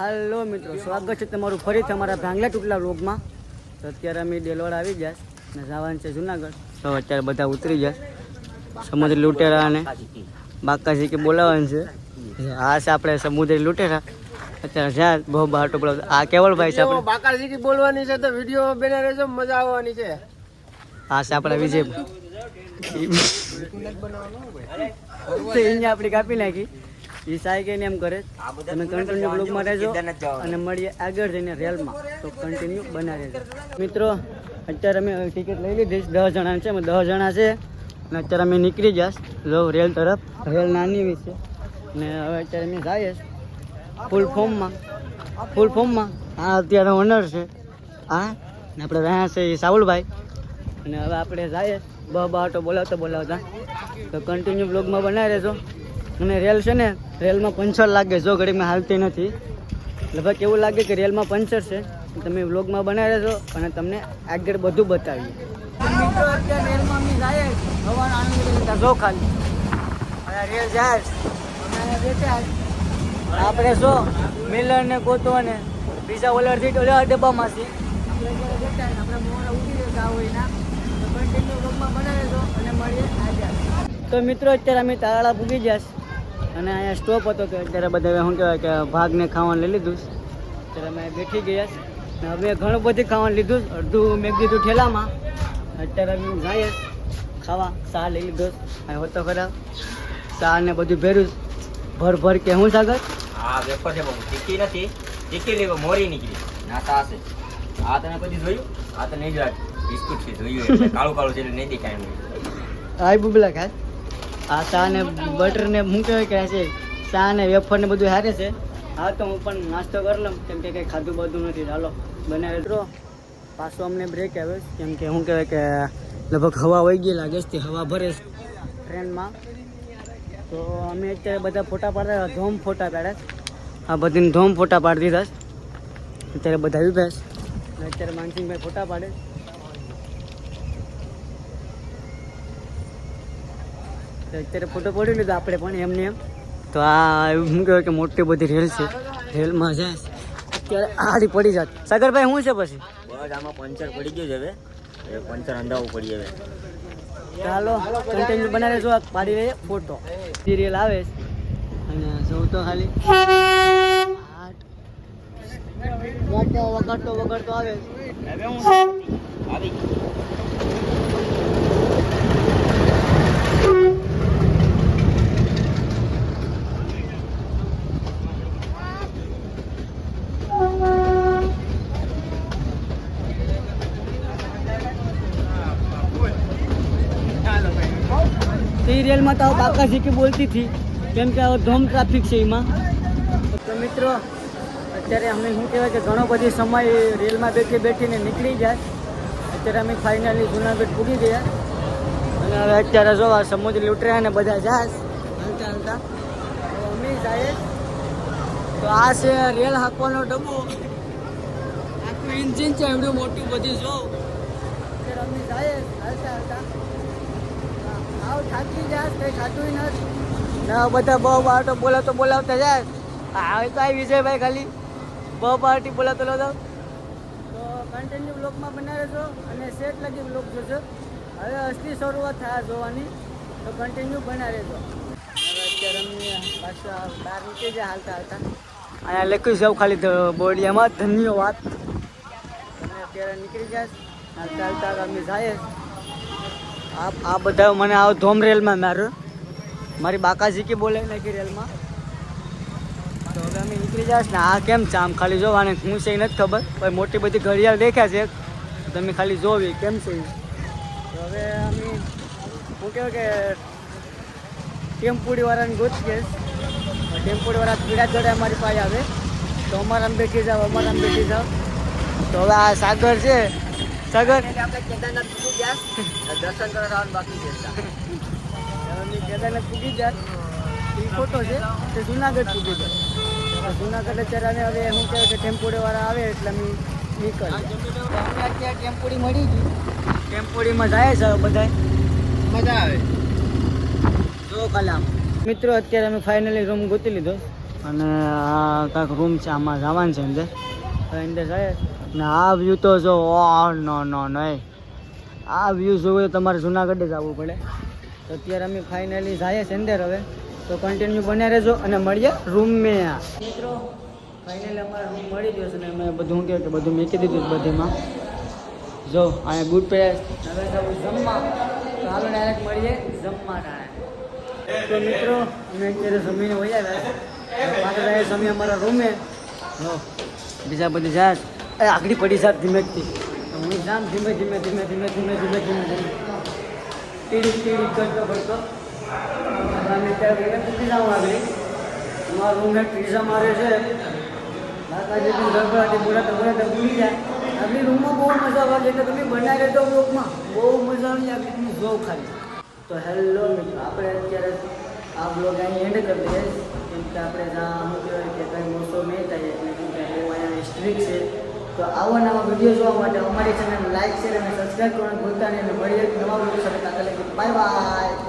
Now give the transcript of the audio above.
હાલો મિત્રો સ્વાગત છે તમારું ફરીથી અમારા ભાંગલા ટુકલા વ્લોગમાં. તો અત્યારે અમે ડેલવાડ આવી ગયા ને જવાનું છે જુનાગઢ. તો અત્યારે બધા ઉતરી ગયા. સમુદ્ર લૂંટેરા અને બાકાજી કે બોલાવવાનું છે. આ છે આપણે સમુદ્ર લૂંટેરા. અત્યારે જ્યાં બહુ બહાર ટોપલા આ કેવલભાઈ છે આપણે? બાકાજી બોલવાની છે તો વીડિયો બને રહેજો મજા આવવાની છે. હા છે આપણા વિજય. એને આપણી કાપી નાખી. એ સાહેબ કે એમ કરે તમે કન્ટિન્યુ બ્લોગમાં રહેજો અને મળીએ આગળ જઈને રેલમાં. તો કન્ટિન્યુ બનાવી રહેજો મિત્રો અત્યારે અમે ટિકિટ લઈ લીધી. દસ જણા છે અમે દસ જણા છે. અને અત્યારે અમે નીકળી જશ જો રેલ તરફ. રેલ નાની એવી છે. ને હવે અત્યારે અમે જઈએ ફૂલ ફોર્મમાં ફૂલ ફોર્મમાં આ અત્યારે ઓનર છે. હા ને આપણે રહ્યા છે એ સાહુલભાઈ અને હવે આપણે જઈએ. બ બાટો બોલાવતા બોલાવતા. તો કન્ટિન્યુ બ્લોગમાં બનાવી રહેજો. અને રેલ છે ને, રેલમાં પંચર લાગે, જો ઘડીમાં હાલતી નથી. લગભગ એવું લાગે કે રેલમાં પંચર છે? તમે વ્લોગમાં બનાવી છો અને તમને આગળ બધું બતાવીએ. મિત્રો, અત્યારે રેલમાં અમે જઈએ હવાનો જો ખાલી. રેલ જાય. આપણે શું મિલર ને ગોતો ને, બીજા ઓલરથી ઓલા ડબ્બામાંથી. આપણે તો કન્ટિન્યુ તો મિત્રો, અત્યારે અમે તારાળા ગયા છે. અને અહીંયા સ્ટોપ હતો તો અત્યારે બધા શું કહેવાય કે ભાગને ખાવાનું લઈ લીધું ત્યારે અમે બેઠી ગયા છે. ને હવે ઘણું બધું ખાવાનું લીધું અડધું મેં દીધું ઠેલામાં. અત્યારે અમે જઈએ. ખાવા ચા લઈ લીધો છે. અહીં હોતો ખરા. ચા ને બધું ભેરું છે. ભર ભર કે હું સાગર? આ વેફર છે બહુ ચીકી નથી. ચીકી લેવો મોરી નીકળી. નાતા હશે આ તમે કદી જોયું? આ તો નહીં જોયા બિસ્કુટ છે જોયું કાળું કાળું છે નહીં દેખાય આઈ બુબલા ખાસ આ ચા ને બટર ને હું કહેવાય કે છે ચા ને વેફર ને બધું હારે છે. હા તો હું પણ નાસ્તો કરી લઉં, કેમ કે કંઈ ખાધું બધું નથી. ચાલો બનાવે મિત્રો પાછો અમને બ્રેક આવે કેમ કે શું કહેવાય કે લગભગ હવા વહી ગઈ, લાગે છે તે હવા ભરે ટ્રેનમાં તો અમે અત્યારે બધા ફોટા પાડતા ધોમ ફોટા પાડ્યા આ બધીને ધોમ ફોટા પાડી દીધા અત્યારે બધા છે. અત્યારે માનસિંહભાઈ ફોટા પાડે તો અત્યારે ફોટો પડી લીધો આપણે પણ એમને. એમ તો આ શું કહેવાય કે મોટી બધી રેલ છે. રેલમાં જાય અત્યારે આડી પડી જાત. સાગરભાઈ શું છે પછી? બસ આમાં પંચર પડી ગયું છે હવે. પંચર અંધાવું પડી હવે. ચાલો કન્ટિન્યુ બનાવે જો પાડી લઈએ ફોટો સિરિયલ આવે અને સૌ તો ખાલી. વગાડતો વગાડતો આવે. આવી સિરિયલમાં તો કાકા શીખી બોલતી હતી. કેમ કે ધોમ ટ્રાફિક છે એમાં. તો મિત્રો, અત્યારે અમે શું કહેવાય કે ઘણો બધી સમય રેલમાં બેઠી બેઠીને નીકળી જાય અત્યારે અમે ફાઇનલી જુનાગઢ પૂગી ગયા. અને હવે અત્યારે જો આ સમુદ્ર લૂંટરહ્યા ને બધા જાય હાલતા હાલતા. અમે જાય તો આ છે રેલ હાંકવાનો ડબ્બો. આખું ઇન્જિન છે, એવડું મોટું બધું જો. અત્યારે અમે જાય હાલતા હાલતા. આવ થાકી જાય કઈ ખાતું નથી. ના બધા બહુ બાટો બોલાવતો બોલાવતા જાય. આવે તો આ વિજયભાઈ ખાલી. બહુ પાર્ટી બોલાવતો લો તો. કન્ટિન્યુ બ્લોગમાં બનાવે છો અને સેટ લગી બ્લોગ જોશો હવે અસલી શરૂઆત થાય જોવાની. તો કન્ટિન્યુ બનાવે છો. હવે અત્યારે અમને પાછા બહાર નીકળી જાય હાલતા હાલતા. અહીંયા લખ્યું છે ખાલી બોડિયામાં ધન્યવાદ અને અત્યારે નીકળી જાય હાલતા હાલતા અમે જાય આ આ બધા મને આવો ધોમ રેલમાં મારું મારી બાકાજી કે બોલે નાખી રેલમાં. તો હવે અમે નીકળી જાય ને, આ કેમ છે? આમ ખાલી જોવાને હું છે નથી ખબર, પણ મોટી બધી ઘડિયાળ દેખ્યા છે. તમે ખાલી જોવી કેમ છે તો હવે અમે, હું કહેવાય કે ટેમ્પોડી વાળાને ગોતીએ. ટેમ્પોડી વાળા પીડા જોડે અમારી પાસે આવે. તો અમારા બેઠી જાવ અમારા બેઠી જાવ તો હવે આ સાગર છે સાગર. આપણે કેદારનાથ પૂકી ગયા દર્શન કરવા આવવાનું બાકી છે અમે કેદારનાથ પૂગી જાય એ ફોટો છે. તે જુનાગઢ પૂગી જાય જુનાગઢ અત્યારે હવે શું કહેવાય કે ટેમ્પોડી આવે એટલે અમે નીકળીએ. અમને અત્યારે ટેમ્પોડી મળી ગઈ ટેમ્પોડીમાં જાય છે બધા મજા આવે. જો કલામ. મિત્રો અત્યારે અમે ફાઇનલી રૂમ ગોતી લીધો. અને આ કાંક રૂમ છે આમાં જવાનું છે અંદર. અંદર જાય ને આ વ્યૂ તો જો નો નો નહીં આ વ્યૂ જોવે તો તમારે જુનાગઢ જ આવવું પડે. તો અત્યારે અમે ફાઇનલી જઈએ છે અંદર હવે. તો કન્ટિન્યુ બન્યા રહેજો અને મળીએ રૂમ મેં આ. મિત્રો ફાઇનલી અમારે રૂમ મળી ગયો છે ને અમે બધું શું કહેવાય કે બધું મૂકી દીધું બધીમાં. જો, અહીંયા ગુડ પે હવે જમવા. તો હાલો મળીએ જમવા તો મિત્રો, અમે અત્યારે જમીને વહી આવ્યા પાછળ સમય અમારા રૂમે જો. બીજા બધી જાય એ આગળ પડી જાત ધીમેથી હું જામ ધીમે ધીમે ધીમે ધીમે ધીમે ધીમે ધીમે ધીમે. ટીડી ટીડી કરતો કરતો. અને ત્યાં પૂકી જાઉં આગળ. અમારા રૂમમેટ પીઝા મારે છે. માતાજી પણ ગરબડાટી બોલાતા બોલાતા ભૂલી જાય. આપણી રૂમમાં બહુ મજા આવે એટલે તમે બનાવી તો બ્લોકમાં બહુ મજા આવી આપણી બહુ ખાલી. તો હેલો મિત્રો, આપણે અત્યારે આ બ્લોગ અહીં એન્ડ કરી દઈએ. કેમ કે આપણે જ્યાં અમુક કહેવાય કે કંઈ મોસો નહીં થાય એટલે કેમ કે બહુ અહીંયા છે. તો આવા નવા વીડિયો જોવા માટે અમારી ચેનલ લાઈક શેર અને સબસ્ક્રાઈબ કરવાનું ભૂલતા નહીં. અને મળીએ એક નવા વીડિયો સાથે. Bye bye